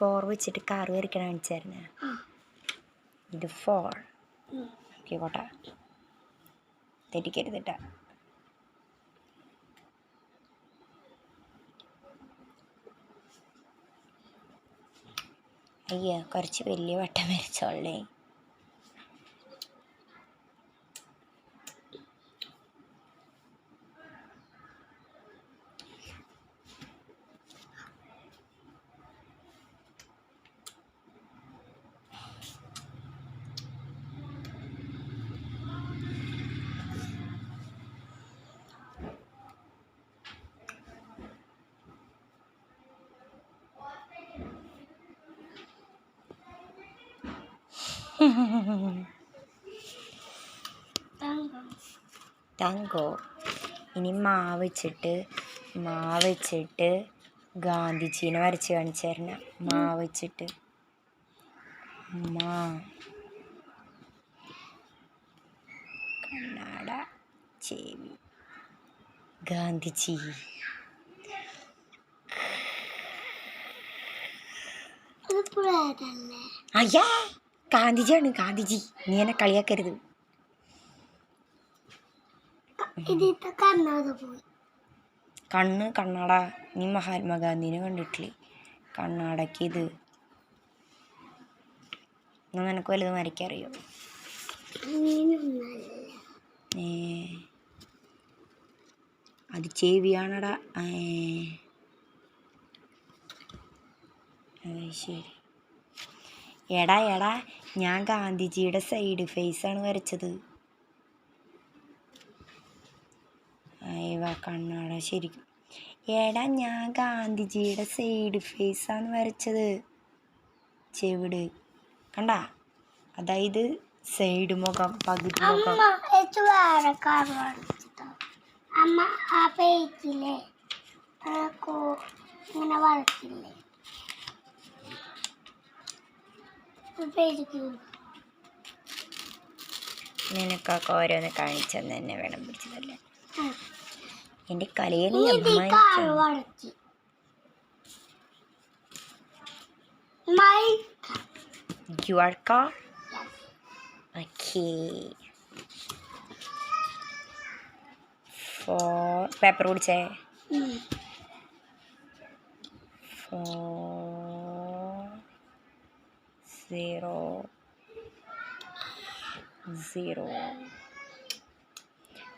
Four വെച്ചിട്ട് car വരയ്ക്കണ കാണിച്ചായിരുന്നു ഇത് four okay കോട്ടെ തെറ്റിക്കരുതിട്ടാ. അയ്യോ കുറച്ച് വലിയ വട്ടം വരച്ചോളേ താങ്കോ ഇനി മാവ് വെച്ചിട്ട് മാവ് വെച്ചിട്ട് ഗാന്ധിജീനെ വരച്ച് കാണിച്ചു തരണം മാവ് വെച്ചിട്ട് മാ കണ്ണാട ചെവി ഗാന്ധിജി അത് പുഴയല്ലേ അയ്യാ ഗാന്ധിജിയാണ് ഗാന്ധിജി. നീ എന്നെ കളിയാക്കരുത്. കണ്ണ് കണ്ണാട. നീ മഹാത്മാഗാന്ധിനെ കണ്ടിട്ടില്ലേ? കണ്ണാടക്ക് ഇത്. എന്നാ നിനക്ക് വലുത് വരയ്ക്കറിയോ? ഏ. അത് ചെവിയാണടാ. ശരി. എടാ എടാ. ഞാൻ ഗാന്ധിജിയുടെ സൈഡ് ഫേസാണ് വരച്ചത്. അയ്യവാ കണ്ണാട ശരിക്കും. എടാ ഞാൻ ഗാന്ധിജിയുടെ സൈഡ് ഫേസാണ് വരച്ചത്. ചെവിട്. കണ്ട? അതായത് സൈഡ് മുഖം പകുതി മുഖം. അമ്മ ആ ഇങ്ങനെ വരച്ചില്ലേ? നിനക്കൊക്കെ ഓരോന്ന് കാണിച്ചെന്ന് തന്നെ വേണം പിടിച്ചതല്ലേ എന്റെ കലയെ നീ ഇത് കാർ അഭിമാനിക്കണം വരച്ച് my You are car? Okay. For paper കുടിച്ചേ four zero zero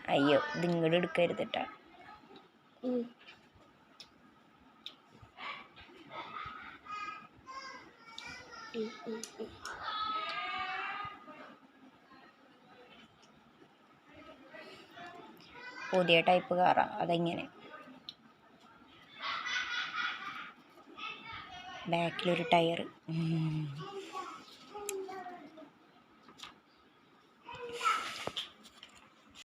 അയ്യോ ഇത് ഇങ്ങോട്ട് എടുക്കരുത് കേട്ടോ പുതിയ ടൈപ്പ് കാറാ അതെങ്ങനെ? ബാക്കിലൊരു ടയർ